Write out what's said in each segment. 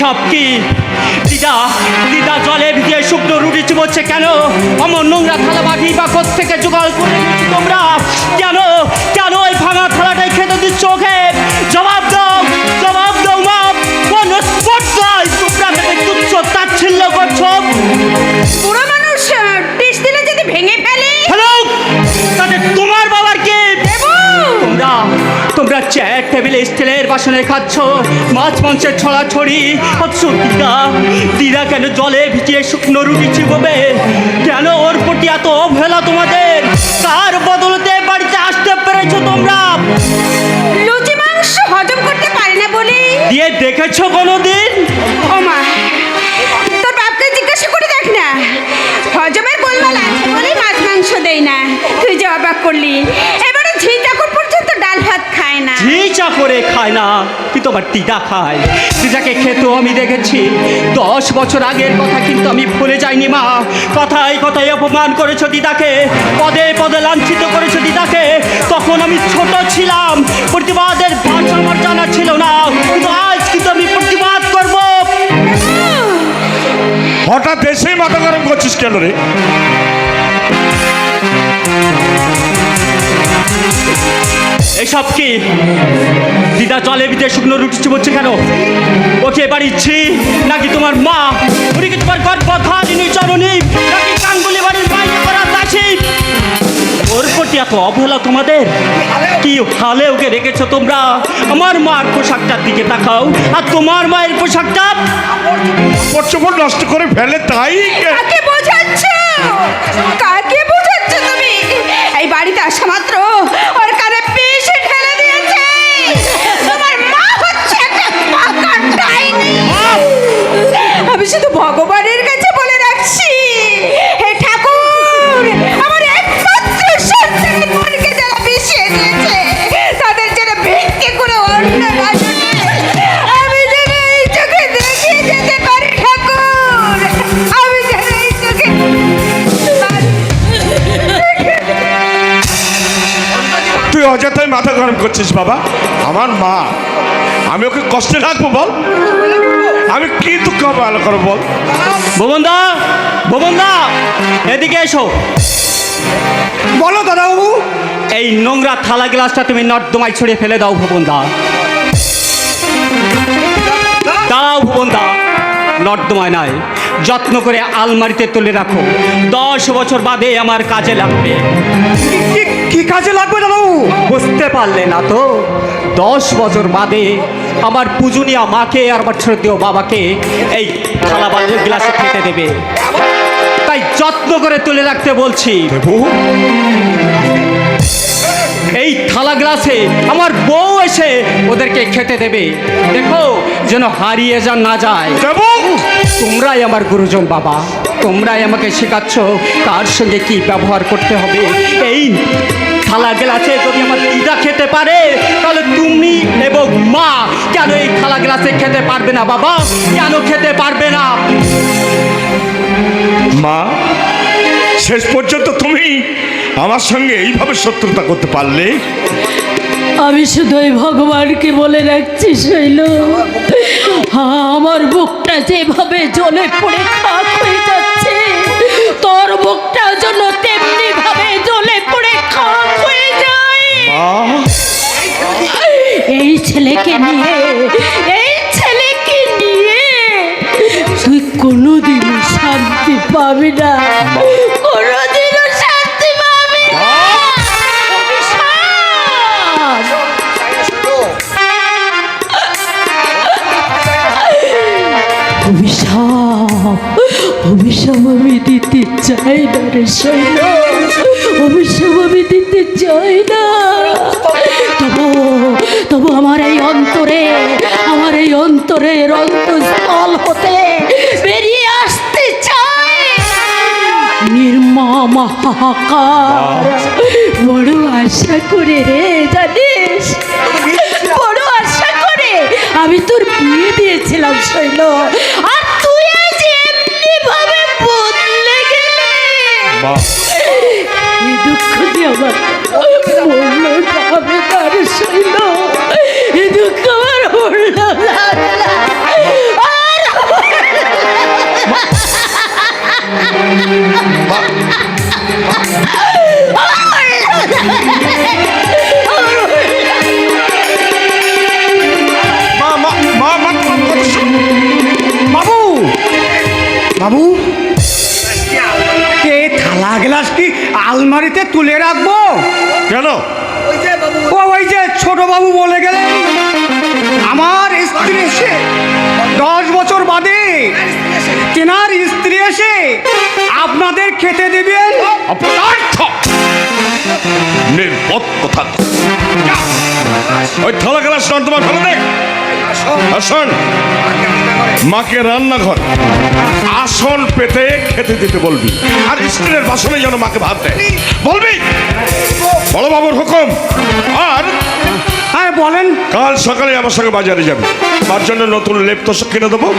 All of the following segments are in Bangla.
এসব কি? দিদা দিদা জলে ভিজিয়ে শুকনো রুটি চুমোচ্ছে কেন? আমার নোংরা থালা বাটি বা থেকে জোগাড় করে তোমরা? কেন? টেবিলে স্টিলের বাসনে খাচ্ছ। মাছ মাংসের ছড়া ছড়ি অথচ দিদা দিদা কেন জলে ভিজিয়ে শুকনো রুটি চিবোবে? কেন ওর প্রতি এত অবহেলা তোমাদের? কার বদলতে বাড়িতে আসতে পেরেছ তোমরা? লুচি মাংস হজম করতে পারে না বলে। দিয়ে দেখেছ কোনোদিন? ও মা তোর বাপকে জিজ্ঞাসা করে দেখ না। হজমের গোলমাল আছে বলেই মাছ মাংস দেই না। তুই যে অবাক করলি। এবারে ঝি চাকর না। ইচ্ছা করে খায় না কিন্তু আমার দিদা খায়। দিদাকে খেতেও আমি দেখেছি। দশ বছর আগের কথা কিন্তু আমি ভুলে যাইনি মা। কথায় কথায় অপমান করেছ দিদাকে পদে পদে লাঞ্ছিত করেছ দিদাকে। তখন আমি ছোট ছিলাম প্রতিবাদের ভাষা আমার জানা ছিল না। কিন্তু আজ কিন্তু আমি প্রতিবাদ করব। হঠাৎ এসেই মাথা গরম করছিস কেন রে? এসব কি? দিদা জলে ভিতরে শুকনো রুটি চুবোচ্ছে কেন? ওকে বাড়ির ছি নাকি তোমার মা? উনি কি তোমার গর্ভধারিণী জননী? নাকি গাঙ্গুলি বাড়ির বাইরে করা দাসী? ওর প্রতি এত অবহেলা তোমাদের? কি হালে ওকে রেখেছো তোমরা? আমার মার পোশাকটার দিকে তাকাও। আর তোমার মায়ের পোশাকটা? পশ্চপট নষ্ট করে ফেলে তাই কাকে বোঝাচ্ছ? কাকে বোঝাচ্ছ তুমি? এই বাড়িতে আসা মাত্র মাথা গরম করছিস বাবা? আমার মা আমি ওকে কষ্টে রাখব বল। আমি কি দুঃখ ভালো করব বল? ভুবনদা ভুবনদা এদিকে এসো। বলো দাদাবাবু এই নোংরা থালা গ্লাসটা তুমি নর্দমায় ছড়িয়ে ফেলে দাও ভুবনদা। দাও ভুবনদা। নর্দমায় নয় যত্ন করে আলমারিতে তুলে রাখো। দশ বছর বাদে আমার কাজে লাগবে। কাজে লাগবে দাদাবাবু বুঝতে পারলে না তো। দশ বছর বাদে আমার পূজনীয় মাকে আর আমার শ্রদ্ধেয় বাবাকে এই থালা বাজে গ্লাসে খেতে দেবে। তাই যত্ন করে তুলে রাখতে বলছি। এই থালা গ্লাসে আমার বউ এসে ওদেরকে খেতে দেবে। দেখো যেন হারিয়ে যা না যায়। তোমরাই আমার গুরুজন বাবা। তোমরাই আমাকে শেখাচ্ছ কার সঙ্গে কি ব্যবহার করতে হবে। এই থালা গ্লাসে যদি আমার দিদা খেতে পারে তাহলে তুমি এবং মা কেন এই থালা গ্লাসে খেতে পারবে না বাবা? কেন খেতে পারবে না? মা শেষ পর্যন্ত তুমি আমার সঙ্গে এইভাবে শত্রুতা করতে পারলে? আমি শুধু ওই ভগবানকে বলে রাখছি শৈল। হ্যাঁ, আমার বুকটা যেভাবে জলে পড়ে খাক হয়ে যাচ্ছে তোর বুকটা যেন এই ছেলেকে নিয়ে, এই ছেলেকে নিয়ে তুই কোনোদিনও শান্তি পাবি না। কোনোদিনও শান্তি পাবি না। আমি দিতে চাই না রে শৈল অভিশাপ আমি দিতে চাই না। আমার এই অন্তরে আমার এই অন্তরের অন্তঃস্থল হতে বেরিয়ে আসতে চাই। নির্মম হাহাকার বড় আশা করে রে জানিস বড় আশা করে আমি তোর বিয়ে দিয়েছিলাম শৈল। আর তুই আজ এমনি ভাবে বদলে গেলি। এই দুঃখ দিয়ে আমার মরল যাবে তার শৈল। দুঃখ আমার। বাবু বাবু এ থালা গ্লাস কি আলমারিতে তুলে রাখব অপদার্থ নির্বোধ কথা। ওই থালা গ্লাস তোমার ভালো দেখ আসন। মাকে রান্নাঘর। আসন পেতে খেতে দিতে বলবি। আর স্টিলের বাসনে যেন মাকে ভাত দেয়। বলবি? বড় বাবুর হুকুম। আর? হ্যাঁ বলেন। কাল সকালে আমার সঙ্গে বাজারে যাবি। তার জন্য নতুন লেপ তোষক কিনে দেবো।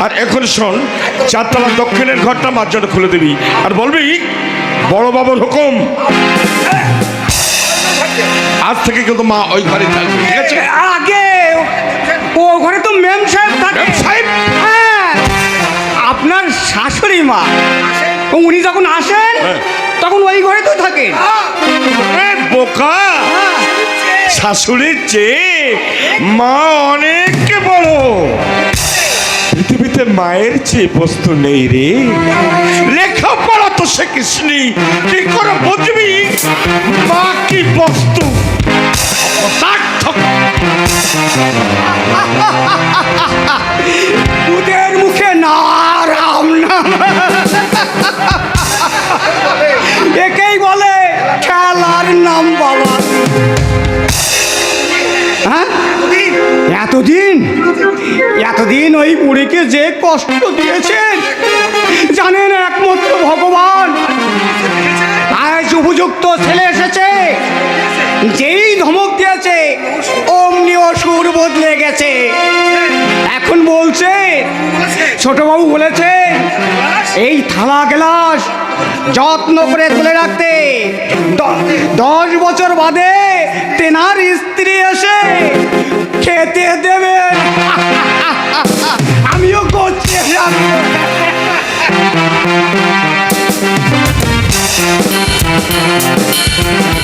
আর এখন শোন চারতলা দক্ষিণের ঘরটা মার জন্য খুলে দিবি। আর বলবি বড় বাবুর হুকুম। আজ থেকে কিন্তু মা ওই ঘরে থাকবে ঠিক আছে? আগে ও ঘরে তো মেম সাহেব থাকে। সাহেব? হ্যাঁ আপনার শাশুড়ি মা। উনি যখন আসেন হ্যাঁ। তখন ওই ঘরে তো থাকেন আরে বোকা। শাশুড়ির চেয়ে মা অনেক বড়। পৃথিবীতে মায়ের চেয়ে বস্তু নেই রে। লেখাপড়া তো শিখিসনি কি করে বুঝবি মা কি বস্তু। ওদের মুখে না রাম না একেই এতদিন এতদিন ওই বুড়িকে যে কষ্ট দিয়েছেন, জানেন একমাত্র ভগবান। আজ উপযুক্ত ছেলে এসেছে, যেই ধমক দিয়েছে, অমনি অসুর বদলে গেছে। এখন বলছে, ছোটবাবু বলেছে, এই থালা গ্লাস যত্ন করে তুলে রাখতে। দশ বছর বাদে তেনার স্ত্রী এসে খেতে দেবে। আমিও করছি। আরে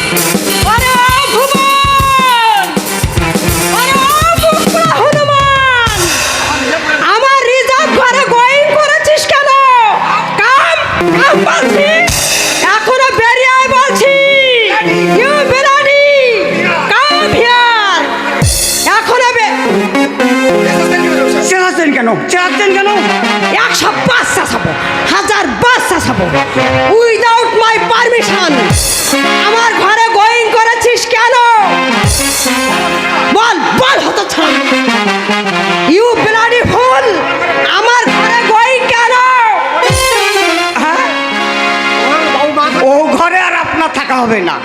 হবে না।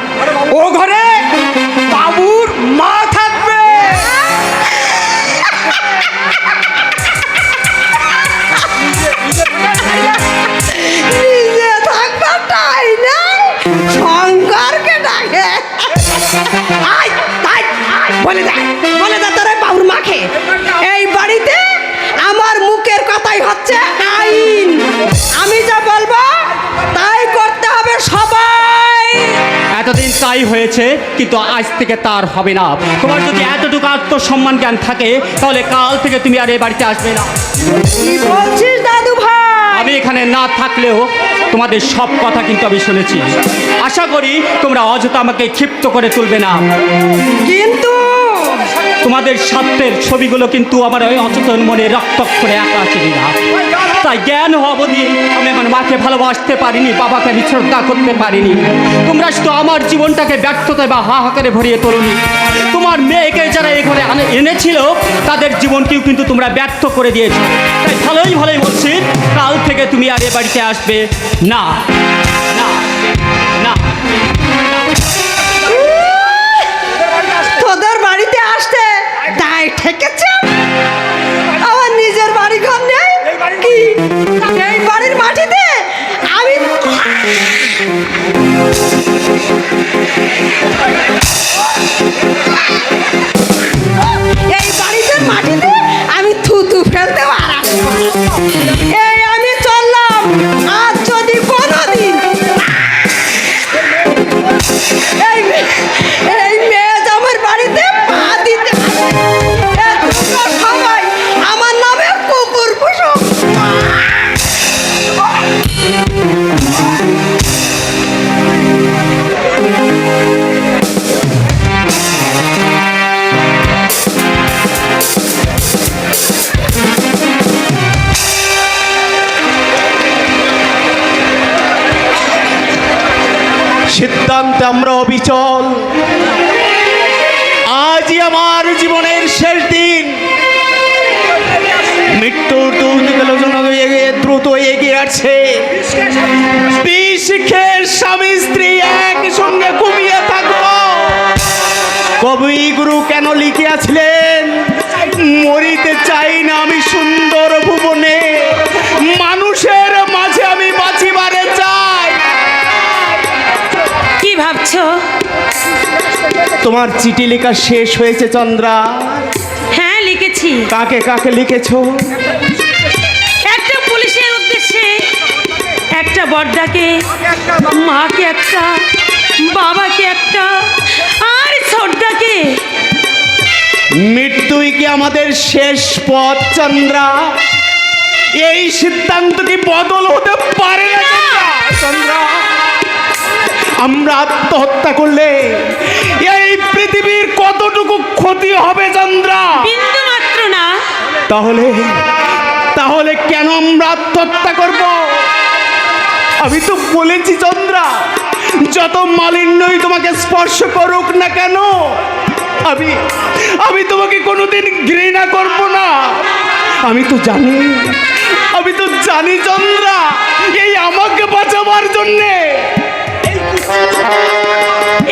ও ঘরে বাবুর মা থাকবে। এই বাড়িতে আমার মুখের কথাই হচ্ছে আইন। আমি যা এতদিন তাই হয়েছে কিন্তু আজ থেকে তার হবে না। তোমার যদি এতটুকু আত্মসম্মান জ্ঞান থাকে তাহলে কাল থেকে তুমি আর এ বাড়িতে আসবে না। বলছিস দাদু ভাই? আমি এখানে না থাকলেও তোমাদের সব কথা কিন্তু আমি শুনেছি। আশা করি তোমরা অযথা আমাকে ক্ষিপ্ত করে তুলবে না। কিন্তু তোমাদের স্বার্থের ছবিগুলো কিন্তু আমার ওই অচেতন মনে রক্ত করে আসেনি না তাই জ্ঞান অবধি আমি আমার মাকে ভালোবাসতে পারিনি, বাবাকে আমি শ্রদ্ধা করতে পারিনি। তোমরা শুধু আমার জীবনটাকে ব্যর্থতায় বা হাহাকারে ভরিয়ে তোলনি। তোমার মেয়েকে যারা আনে- এনেছিল, তাদের জীবনকেও কিন্তু তোমরা ব্যর্থ করে দিয়েছ। তাই ভালোই ভালোই বলছি, কাল থেকে তুমি আর এ বাড়িতে আসবে না। আমরা অবিচল। আজই আমার জীবনের শেষ দিন। মৃত্যুর গেল দ্রুত এগিয়ে বিষ খেয়ে স্বামী, স্ত্রী একসঙ্গে ঘুমিয়ে থাকব কবি গুরু কেন লিখিয়াছিলেন? মরিতে চাই না তোমার চিঠি লেখা শেষ হয়েছে চন্দ্রা। হ্যাঁ লিখেছি। কাকে কাকে লিখেছো? একটা পুলিশের উদ্দেশ্যে একটা বর্দাকে মাকে একটা বাবাকে একটা আর ছোটদাকে। মৃত্যুই কি আমাদের শেষ পথ চন্দ্রা? এই সিদ্ধান্ত কি বদল হতে পারে না আমরা আত্মহত্যা করলে এই পৃথিবীর কতটুকু ক্ষতি হবে চন্দ্রা? মাত্র না। তাহলে তাহলে কেন আমরা আত্মহত্যা করব? আমি তো বলেছি চন্দ্রা যত মালিন্যই তোমাকে স্পর্শ করুক না কেন আমি আমি তোমাকে কোনোদিন ঘৃণা করব না। আমি তো জানি আমি তো জানি চন্দ্রা এই আমাকে বাঁচাবার জন্যে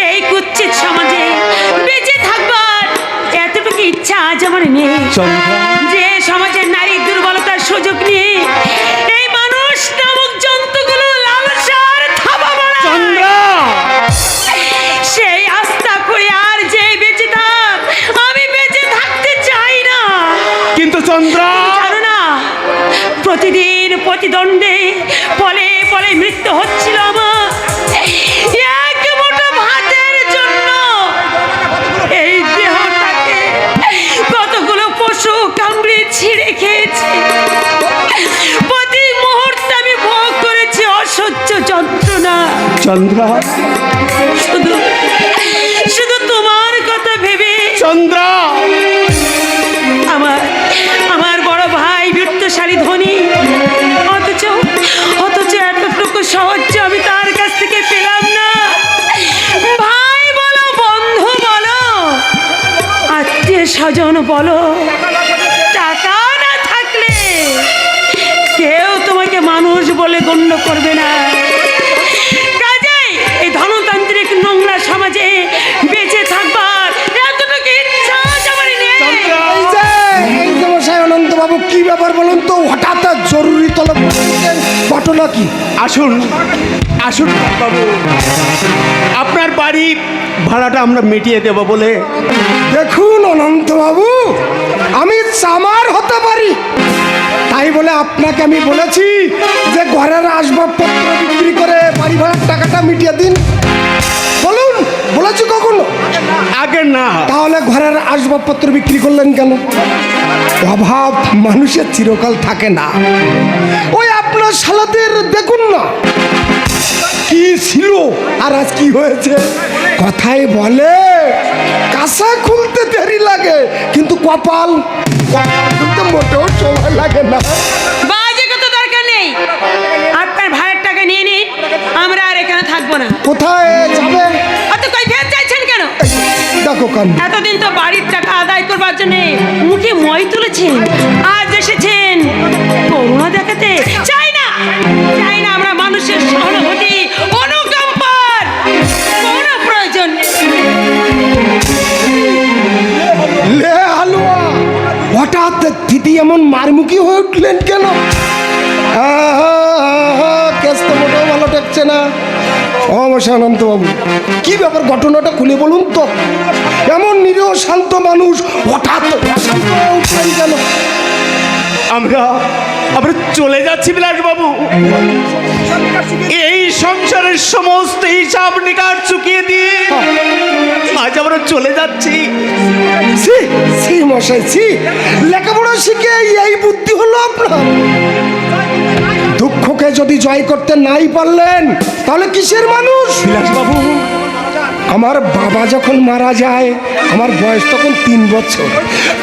এই কুচ্ছিত সমাজে বেঁচে থাকবার এতটুকু ইচ্ছা আজ আমার নেই। যে সমাজের নারী দুর্বলতার সুযোগ নিয়ে এই মানুষ নামক জন্তুগুলো লালসার থাবা মারা সেই আস্থা করে আর যে বেঁচে থাক আমি বেঁচে থাকতে চাই না। কিন্তু চন্দ্রা। জানো না প্রতিদিন প্রতিদ্বন্দ্বে চন্দ্রা। শুধু শুধু তোমার কথা ভেবে চন্দ্রা। আমার আমার বড় ভাই বীরত্বশালী ধনী অথচ অথচ এতটুকু সাহায্য আমি তার কাছ থেকে পেলাম না। ভাই বলো বন্ধু বলো আত্মীয় স্বজন বলো টাকা না থাকলে কেউ তোমাকে মানুষ বলে গণ্য করবে না। কি ব্যাপার বলুন তো? হঠাৎ জরুরি তলব? ঘটনা কি? আসুন আসুন বাবু। আপনার বাড়ি ভাড়াটা আমরা মিটিয়ে দেব বলে। দেখুন অনন্তবাবু আমি চামার হতে পারি। তাই বলে আপনাকে আমি বলেছি যে ঘরের আসবাবপত্র বিক্রি করে বাড়ি ভাড়ার টাকাটা মিটিয়ে দিন। বলেছি কখনো? আগে না। তাহলে ঘরের আসবাবপত্র বিক্রি করলেন কেন? অভাব মানুষের চিরকাল থাকে না। ওই আপনার শালাদের দেখুন না। কি ছিল? আর আজ কি হয়েছে? কথাই বলে কাঁসা খুলতে দেরি লাগে কিন্তু কপাল কপাল খুলতে মোটেও সময় লাগে না। দরকার নেই। আপনার ভাইয়ের টাকা নিয়ে নিন আমরা আর এখানে থাকব না। কোথায়? কান এতদিন তো বাড়ির টাকা আদায় করবার জন্য মুখে মই তুলেছেন আজ এসেছেন করুণা দেখাতে। চাই না চাই না আমরা মানুষের সহানুভূতি অনুকম্পার। কোনো প্রয়োজন লে হালুয়া হঠাৎ দিদি এমন মারমুখী হয়ে উঠলেন কেন? কেস তো মোটেও ভালো ঠেকছে না। অবশ্যই অনন্তবাবু। কি ব্যাপার ঘটনাটা খুলে বলুন তো? এমন নিরীহ শান্ত মানুষ হঠাৎ অশান্ত উঠলেন কেন? আমরা আমরা চলে যাচ্ছি বিলাস বাবু এই সংসারের সমস্ত হিসাব নিকার চুকিয়ে দিয়ে আজ আমরা চলে যাচ্ছি। সি সি মশাই সি লেখাপড়া শিখে এই বুদ্ধি হলো আপনার। দুঃখকে যদি জয় করতে নাই পারলেন তাহলে কিসের মানুষ? বাবু আমার বাবা যখন মারা যায় আমার বয়স তখন তিন বছর।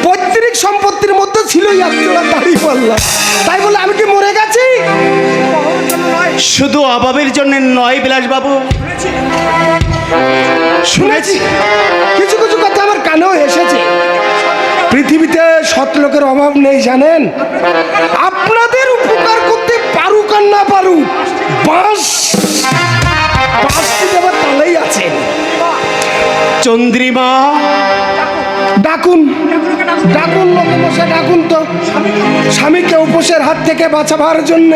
পৈতৃক সম্পত্তির মধ্যে ছিল একজোড়া দাড়ি পাল্লা তাই বলে আমি কি মরে গেছি? শুধু অভাবের জন্য নয় বিলাস বাবু শুনেছি। কিছু কিছু কথা আমার কানেও এসেছে। পৃথিবীতে সৎ লোকের অভাব নেই জানেন? আপনাদের না পারুক বাঁশ বাঁশটি দেবার তালেই আছে। চন্দ্রিমা। ডাকুন ডাকুন লোকে বসে ডাকুন তো। স্বামীকে উপোসের হাত থেকে বাঁচাবার জন্য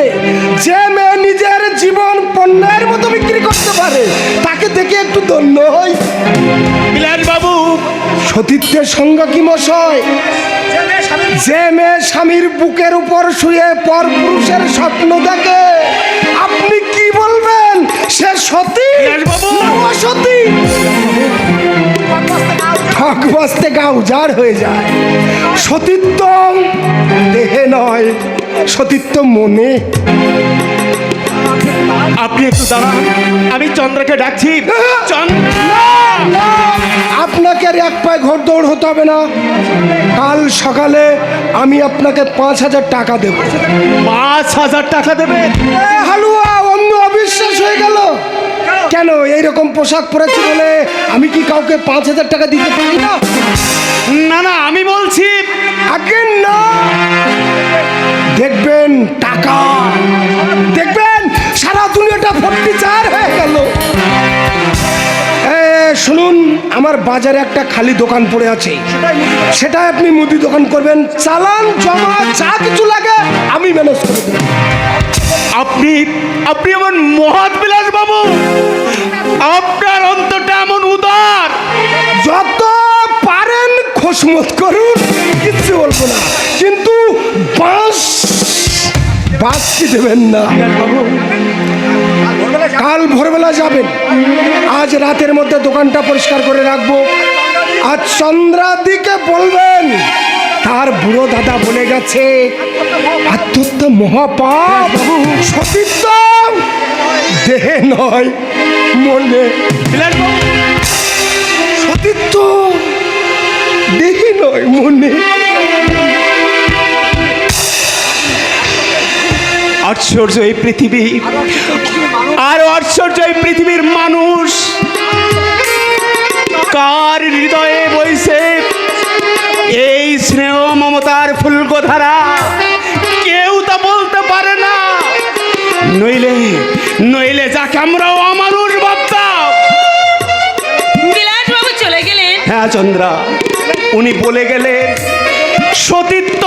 যে মেয়ে নিজের জীবন পণ্যের মতো বিক্রি করতে পারে তাকে দেখে একটু ধন্য হয় সতীত্বের সংজ্ঞা কি মশাই? যে মেয়ে স্বামীর বুকের উপর শুয়ে পর পুরুষের স্বপ্ন দেখে আপনি কি বলবেন? সে সতী? বিলাসবাবু! ঠক বাঁচতে গা উজাড় হয়ে যায়। সতীত্ব দেহে নয় সতীত্ব মনে। আপনি একটু দাঁড়ান। আমি চন্দ্রকে ডাকছি। চন্দ্র! আপনাকে আর এক পায়ে ঘর দৌড় হতে হবে না। কাল সকালে আমি আপনাকে পাঁচ হাজার টাকা দেবো। পাঁচ হাজার টাকা দেবে? হালুয়া অন্য অবিশ্বাস হয়ে গেল। কেন এইরকম পোশাক পরেছি বলে আমি কি কাউকে পাঁচ হাজার টাকা দিতে পারি না? না না আমি বলছি আগে না। দেখবেন টাকা। আমার বাজারে একটা খালি দোকান পড়ে আছে। সেটা আপনি মুদি দোকান করবেন। চালান জমা যা কিছু লাগে আমি ম্যানেজ করে দেবো। আপনি আপনি এমন মহৎ বিলাস বাবু আপনার অন্তরটা এমন উদার। যত পারেন খোসমত করুন কিচ্ছু বলব না। কিন্তু বাঁশ বাঁশ কি দেবেন না? কাল ভোরবেলা যাবেন। আজ রাতের মধ্যে দোকানটা পরিষ্কার করে রাখব। আজ চন্দ্রার দিকে বলবেন, তার বুড়ো দাদা বলে গেছে আত্মহত্যা মহাপাপ দেহে নয়, মনে বাবু দেহে নয়, মনে আশ্চর্য এই পৃথিবী। আর আশ্চর্য এই পৃথিবীর মানুষ। কার হৃদয়ে বইছে? এই স্নেহ মমতার ফুলকোধারা কেউ তা বলতে পারে না। নইলে নইলে যাকে আমরাও অমানুষ ভাবতাম। বিলাসবাবু চলে গেলেন। হ্যাঁ চন্দ্রা। উনি বলে গেলেন সতীত্ব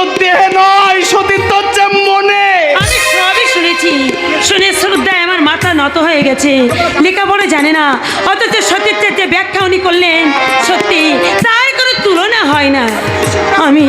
নত হয়ে গেছে। লেখাপড়া জানে না। অথচ সতীর্থের যে ব্যাখ্যা উনি করলেন, সত্যি তাই কোনো তুলনা হয় না। আমি